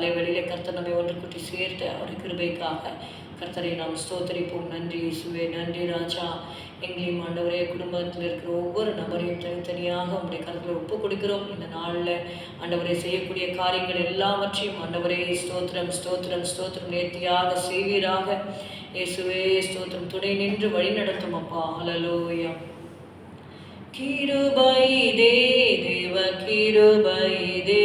காலை வெளியில் கர்த்தர் நம்மை ஒன்று கூட்டி சேர்த்து அவருடைய கிருபைக்காக கர்த்தரை நாம் ஸ்தோத்தரிப்போம். நன்றி இயேசுவே நன்றி ராஜா. எங்களையும் ஆண்டவரே குடும்பத்தில் இருக்கிற ஒவ்வொரு நபரையும் தனித்தனியாக உங்களுடைய கருத்தில் ஒப்பு கொடுக்கிறோம் இந்த நாளில் ஆண்டவரை செய்யக்கூடிய காரியங்கள் எல்லாவற்றையும் ஆண்டவரே ஸ்தோத்திரம் ஸ்தோத்திரம் ஸ்தோத்திரம் நேர்த்தியாக செய்வீராக. இயேசுவே ஸ்தோத்திரம். துணை நின்று வழி நடத்தும் அப்பா. அலலோயா கிருபை தே தேவ கிருபை தே.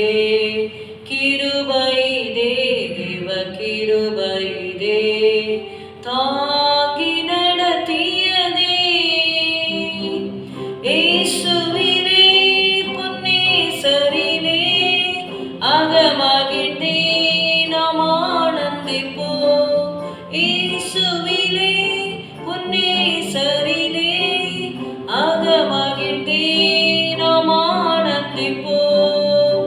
அகமகிழ்ந்தே நாம் ஆனந்திப்போம். இயேசுவிலே பொன்னேசரிலே அகமகிழ்ந்தே நாம் ஆனந்திப்போம்.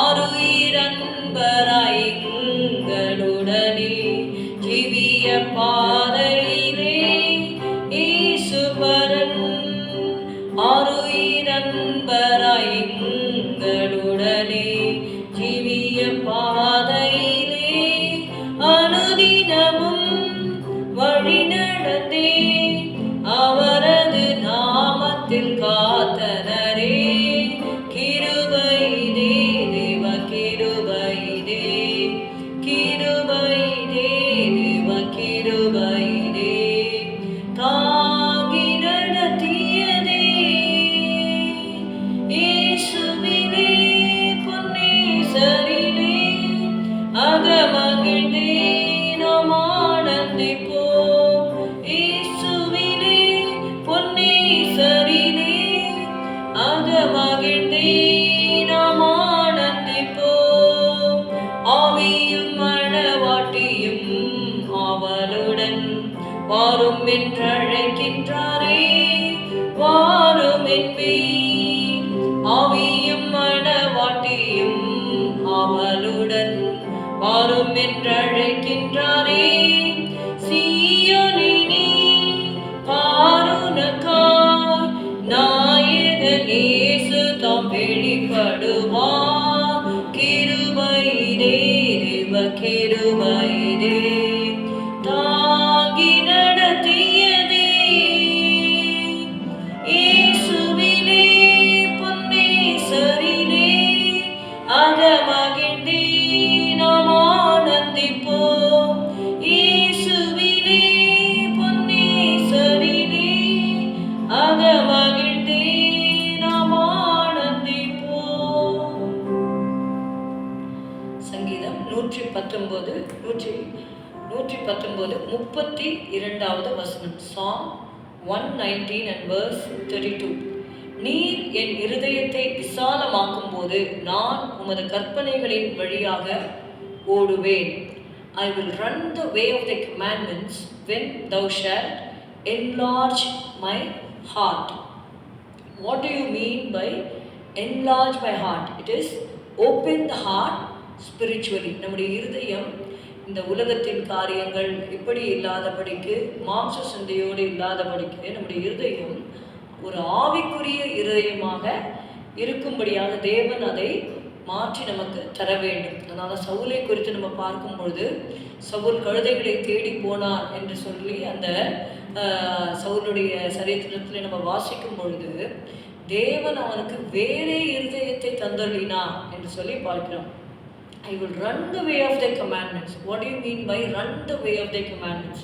ஆருயிரன்பராய் உங்களுடனே ஜீவிய வாரும் என்றழைக்கின்றாரே வாரும் என்பேன் ஆவியும் மனவாட்டியும் அவளுடன் வாரும் என்றழைக்கின்றாரே சீயோனினி பாருனக்காய் நாயகன் தாம் வெளிப்படுவார் கிருபை தேவ கிருபை தேவ சங்கீதம் நூற்றி பத்தொம்போது நூற்றி நூற்றி பத்தொம்போது முப்பத்தி இரண்டாவது வசனம். Song one nineteen and verse thirty two நீர் என் இருதயத்தை விசாலமாக்கும் போது நான் உமது கற்பனைகளின் வழியாக ஓடுவேன். I will run the way of the commandments when thou shalt enlarge my heart what do you mean by enlarge my heart? It is open the heart spiritually நம்முடைய இருதயம் இந்த உலகத்தின் காரியங்கள் இப்படி இல்லாதபடிக்கு மாம்ச சிந்தையோடு இல்லாதபடிக்கு நம்முடைய இருதயம் ஒரு ஆவிக்குரிய இருதயமாக இருக்கும்படியாக தேவன் அதை மாற்றி நமக்கு தர வேண்டும். அதனால் சவுலை குறித்து நம்ம பார்க்கும் பொழுது சவுல் கழுதைகளை தேடி போனார் என்று சொல்லி அந்த சவுலுடைய சரித்திரத்தில் நம்ம வாசிக்கும் பொழுது தேவன் அவனுக்கு வேறே இருதயத்தை தந்தள்ளினார் என்று சொல்லி பார்க்கிறோம். I will run the way of thy commandments. What do you mean by run the way of thy commandments?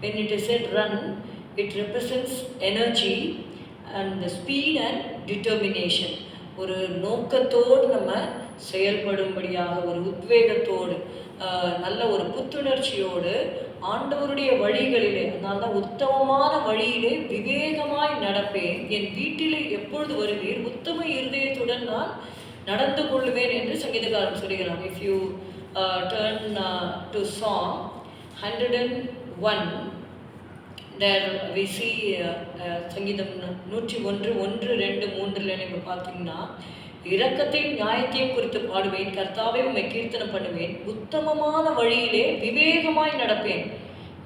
When it is said run, it represents energy and the speed and determination. ஒரு நோக்கத்தோடு நம்ம செயல்படும்படியாக ஒரு உத்வேகத்தோடு ஆஹ், நல்ல ஒரு புத்துணர்ச்சியோடு ஆண்டவருடைய வழிகளிலே அதனால தான் உத்தமமான வழியிலே விவேகமாய் நடப்பேன் என் வீட்டிலே எப்பொழுது வருவீர் உத்தம இருதயத்துடன் நான் நடந்து கொள்வேன் என்று சங்கீதக்காரன் சொல்கிறான். If you turn to song hundred and one there we see சங்கீதம் நூற்றி ஒன்று ஒன்று ரெண்டு மூன்றில் நீங்கள் பார்த்தீங்கன்னா இரக்கத்தையும் நியாயத்தையும் குறித்து பாடுவேன் கர்த்தாவே உண்மை கீர்த்தனம் பண்ணுவேன் உத்தமமான வழியிலே விவேகமாய் நடப்பேன்.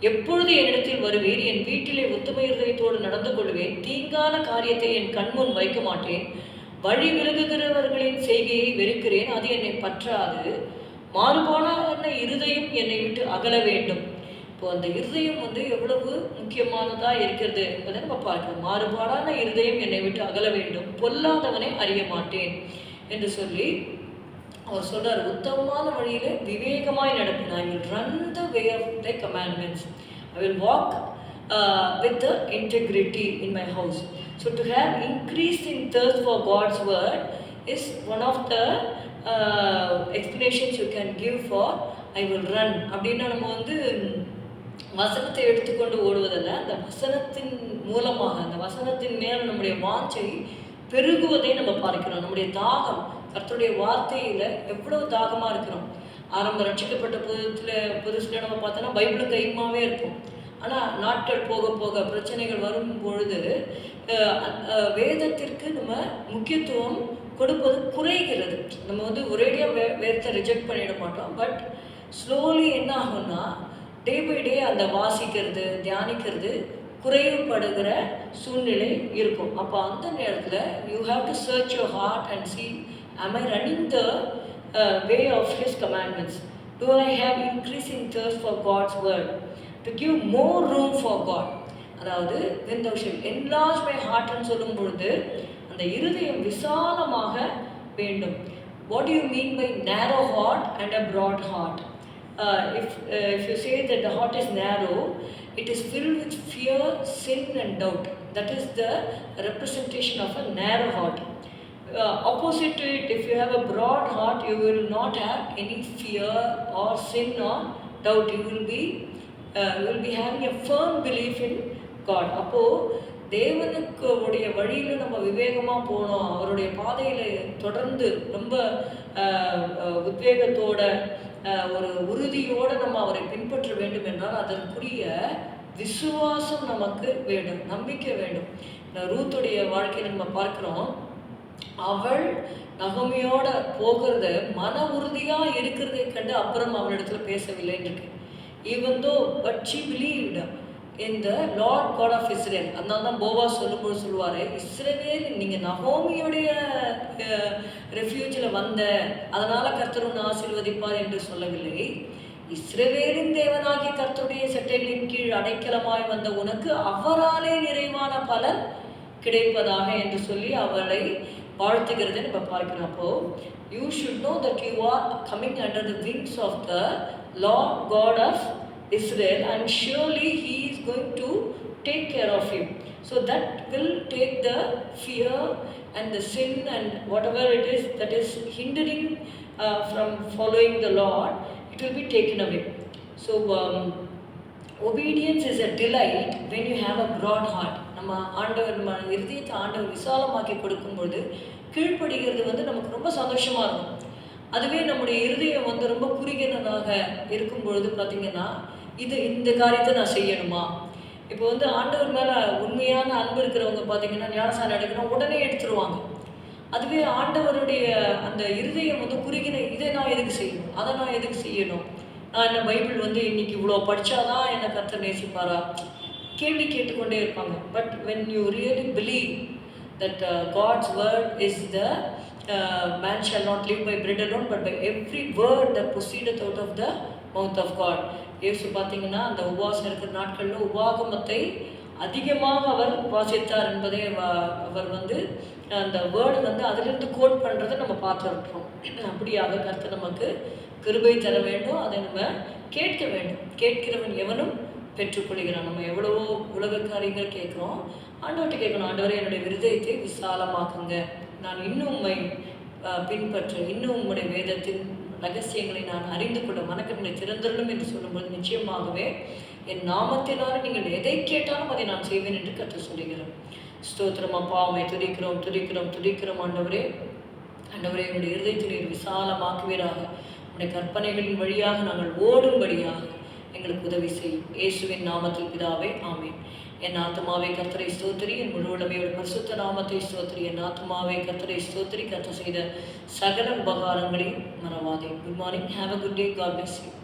எப்பொழுது என்னிடத்தில் வருவேன் என் வீட்டிலே உத்தம இருதயத்தோடு நடந்து கொள்வேன் தீங்கான காரியத்தை என் கண்முன் வைக்க மாட்டேன். வழி விலகுகிறவர்களின் செய்கையை வெறுக்கிறேன் அது என்னை பற்றாது. மாறுபாடான இருதயம் என்னை விட்டு அகல வேண்டும். இப்போ அந்த இருதயம் வந்து எவ்வளவு முக்கியமானதாக இருக்கிறது என்பதை நம்ம பார்க்கணும் மாறுபாடான இருதயம் என்னை விட்டு அகல வேண்டும். பொல்லாதவனை அறிய மாட்டேன் என்று சொல்லி அவர் சொல்றார் உத்தமமான வழியில் விவேகமாய் நடப்பினார் I will run the way of the commandments I will walk with the integrity in my house so to have increase in thirst for God's word is one of the explanations you can give for I will run அப்படின்னா நம்ம வந்து வசனத்தை எடுத்துக்கொண்டு ஓடுவதல்ல அந்த வசனத்தின் மூலமாக அந்த வசனத்தின் மேல் நம்முடைய வாஞ்சை பெருகுவதை நம்ம பார்க்கிறோம். நம்முடைய தாகம் கர்த்தருடைய வார்த்தையில் எவ்வளவு தாகமாக இருக்கிறோம். ஆரம்ப ரட்சிக்கப்பட்ட புதுத்தில் புதுசில் நம்ம பார்த்தோன்னா பைபிளும் கைமாவே இருப்போம். ஆனால் நாட்கள் போக போக பிரச்சனைகள் வரும் பொழுது வேதத்திற்கு நம்ம முக்கியத்துவம் கொடுப்பது குறைகிறது. நம்ம வந்து ஒரேடியாக வே வேதத்தை ரிஜெக்ட் பண்ணிட மாட்டோம். பட் ஸ்லோலி என்ன ஆகும்னா டே பை டே அந்த வாசிக்கிறது தியானிக்கிறது குறைவுபடுகிற சூழ்நிலை இருக்கும். அப்போ அந்த நேரத்தில் you have to search your heart and see I running the way of his commandments His I have increasing thirst for God's word God's word? To give more room for God. அதாவது when thou shalt enlarge my heart ன்னு சொல்லும் பொழுது அந்த இருதயம் விசாலமாக வேண்டும் what do you mean by narrow heart and a broad heart uh, if, uh, if you say that the heart is narrow it is filled with fear sin and doubt that is the representation of a narrow heart uh, opposite to it, if you have a broad heart, you will not have any fear or sin or doubt. You will be, Uh, will be having a firm belief in God அப்போது தேவனுக்கு உடைய வழியில் நம்ம விவேகமாக போனோம். அவருடைய பாதையில் தொடர்ந்து ரொம்ப uh, uh, உத்வேகத்தோட ஒரு உறுதியோடு நம்ம அவரை பின்பற்ற வேண்டும் என்றால் அதற்குரிய விசுவாசம் நமக்கு வேண்டும் நம்பிக்கை வேண்டும். ரூத்துடைய வாழ்க்கையில் நம்ம பார்க்குறோம். அவள் நகமையோட போகிறத மன உறுதியாக இருக்கிறதை கண்டு அப்புறம் அவளிடத்துல பேசவில்லைன்னு இருக்கு. Even though but she believed the Lord God of Israel அதனால தான் போவா சொல்லும்போது சொல்லுவார் இஸ்ரேல் நீங்கள் நகோமியுடைய ரெஃப்யூஜில் வந்த அதனால் கர்த்தர் ஒன்று ஆசீர்வதிப்பார் என்று சொல்லவில்லை. இஸ்ரவேலின் தேவனாகிய கர்த்தருடைய செட்டலின் கீழ் அடைக்கலமாய் வந்த உனக்கு அவராலே நிறைவான பலன் கிடைப்பதாக என்று சொல்லி அவளை வாழ்த்துகிறதை. நம்ம பார்க்கிறோம் அப்போ you should know that you are coming under the wings of the Lord God of Israel and surely he is going to take care of you. So that will take the fear and the sin and whatever it is that is hindering uh, from following the Lord, it will be taken away. So um, obedience is a delight when you have a broad heart. நம்ம ஆண்டவர் நம்ம இருதயத்தை ஆண்டவர் விசாலமாக்கி கொடுக்கும்போது கீழ்ப்படுகிறது வந்து நமக்கு ரொம்ப சந்தோஷமா இருக்கும் அதுவே நம்முடைய இருதயம் வந்து ரொம்ப குறுகினதாக இருக்கும் பொழுது பார்த்தீங்கன்னா இது இந்த காரியத்தை நான் செய்யணுமா? இப்போ வந்து ஆண்டவர் மேலே உண்மையான அன்பு இருக்கிறவங்க பார்த்தீங்கன்னா ஞானசாரம் எடுக்கணும் உடனே எடுத்துருவாங்க. அதுவே ஆண்டவருடைய அந்த இருதயம் வந்து குறுகின இதை நான் எதுக்கு செய்யணும்? அதை நான் எதுக்கு செய்யணும்? நான் என்ன பைபிள் வந்து இன்னைக்கு இவ்வளோ படித்தாதான் என்னை கற்று நேசிப்பாரா? கேள்வி கேட்டுக்கொண்டே இருப்பாங்க. But when you really believe that God's word is the uh, man shall not live by bread alone but by every word that proceedeth out of the of God God. இயேசு பார்த்தீங்கன்னா அந்த உபவாசம் இருக்கிற நாட்களில் உபாகமத்தை அதிகமாக அவர் வாசித்தார் என்பதை அவர் வந்து அந்த வேர்டு வந்து அதிலிருந்து கோட் பண்ணுறதை நம்ம பார்த்துருக்கோம் அப்படியாக கருத்து நமக்கு கிருபை தர வேண்டும். அதை நம்ம கேட்க வேண்டும். கேட்கிறவன் எவனும் பெற்றுக்கொள்கிறான். நம்ம எவ்வளவோ உலக காரியங்கள் கேட்குறோம். ஆண்டவர்கிட்ட கேட்கணும். ஆண்டவரே என்னுடைய விருதயத்தை விசாலமாக்குங்க. நான் இன்னும் உம்மை பின்பற்ற இன்னும் உம்முடைய வேதத்தின் ரகசியங்களை நான் அறிந்து கொள்ள மனக்கண்ணை திறந்தருளும் என்று சொல்லும்போது நிச்சயமாகவே என் நாமத்தினால் நீங்கள் எதை கேட்டாலும் அதை நான் செய்வேன் என்று கற்று சொல்லுகிறேன் ஸ்தோத்திரம் அப்பா அம்மை துதிக்கிறோம் துதிக்கிறோம் துதிக்கிறோம் ஆண்டவரே. ஆண்டவரே என்னுடைய இருதயத்தினை விசாலமாக்குவீராக. உடைய கற்பனைகளின் வழியாக நாங்கள் ஓடும்படியாக எங்களுக்கு உதவி செய்யும் இயேசுவின் நாமத்தில் பிதாவே ஆமேன். என் ஆத்மாவை கர்த்தரை ஸ்தோத்திரி. என் முழுவடமையோட பரிசுத்த நாமத்தை ஸ்தோத்திரி. என் ஆத்மாவை கர்த்தரை ஸ்தோத்திரி. கர்த்தர் செய்த சகல உபகாரங்களையும் மறவாதே. Good morning have a good day God bless you